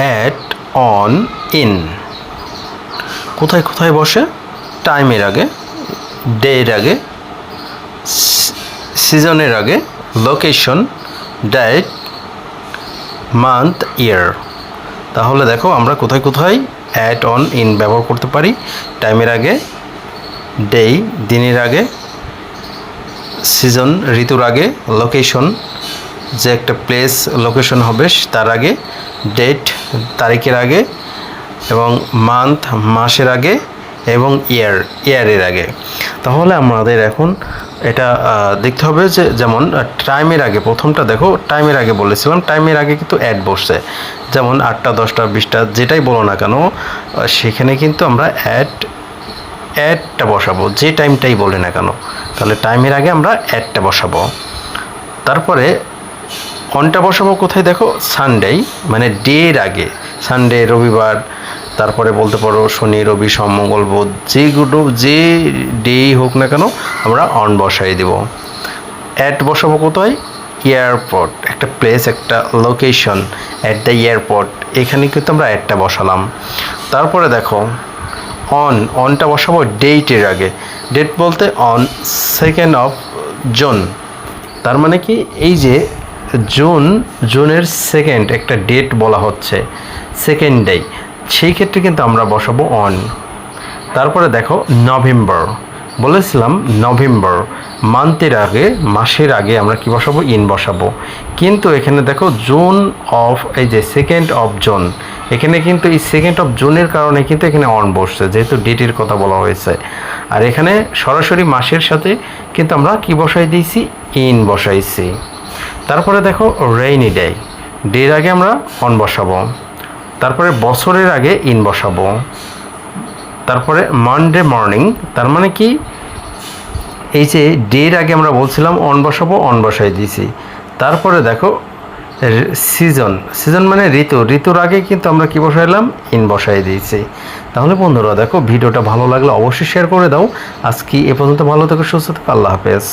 At on in কোথায় কোথায় বসে? টাইমের আগে ডের আগে সিজনের আগে লোকেশন ডেট মান্থ ইয়ার তাহলে দেখো, আমরা কোথায় কোথায় অ্যাড অন ইন ব্যবহার করতে পারি। টাইমের আগে ডেই দিনের আগে সিজন ঋতুর আগে লোকেশন যে একটা প্লেস লোকেশন হবে, তার আগে ডেট তারিখের আগে এবং মান্থ মাসের আগে এবং ইয়ার ইয়ারের আগে। তাহলে আমাদের এখন এটা দেখতে হবে যে যেমন টাইমের আগে, প্রথমটা দেখো টাইমের আগে বলেছিলাম টাইমের আগে কিন্তু অ্যাড বসছে। যেমন আটটা, দশটা, বিশটা, যেটাই বলো না কেন সেখানে কিন্তু আমরা অ্যাড অ্যাডটা বসাবো, যে টাইমটাই বলি না কেন। তাহলে টাইমের আগে আমরা অ্যাডটা বসাবো। তারপরে অনটা বসাবো কোথায় দেখো? সানডে মানে ডের আগে। সানডে রবিবার, তারপরে বলতে পারো শনি, রবি, সোম, মঙ্গল, বুধ যেগুলো যে ডেই হোক না কেন, আমরা অন বসাই দেব। অ্যাড বসাবো কোথায়? এয়ারপোর্ট একটা প্লেস একটা লোকেশন অ্যাট দ্য এয়ারপোর্ট এখানে কিন্তু আমরা অ্যাডটা বসালাম। তারপরে দেখো অন অনটা বসাবো ডেটের আগে। ডেট বলতে অন সেকেন্ড অফ জুন তার মানে কি? এই যে জুন, জুনের সেকেন্ড একটা ডেট বলা হচ্ছে সেকেন্ড ডে সেই ক্ষেত্রে কিন্তু আমরা বসাবো অন তারপরে দেখো নভেম্বর বলেছিলাম নভেম্বর মান্থের আগে, মাসের আগে আমরা কি বসাবো? ইন বসাবো। কিন্তু এখানে দেখো, জুন অফ এই যে সেকেন্ড অফ জুন এখানে কিন্তু এই সেকেন্ড অফ জুনের কারণে কিন্তু এখানে অন বসছে, যেহেতু ডেটের কথা বলা হয়েছে। আর এখানে সরাসরি মাসের সাথে কিন্তু আমরা কি বসাই দিয়েছি? ইন বসাইছি। তারপরে দেখো রেইনি ডে ডের আগে আমরা অন বসাবো। তারপরে বছরের আগে ইন বসাবো। তারপরে মানডে মর্নিং তার মানে কি? এই যে ডের আগে আমরা বলছিলাম অন বসাবো অন বসাই দিয়েছি। তারপরে দেখো সিজন সিজন মানে ঋতু। ঋতুর আগে কিন্তু আমরা কি বসাইলাম? ইন বসাই দিয়েছি। তাহলে বন্ধুরা দেখো, ভিডিওটা ভালো লাগলে অবশ্যই শেয়ার করে দাও। আজকে এ পর্যন্ত ভালো থেকে, সুস্থ থেকো, আল্লাহ হাফেজ।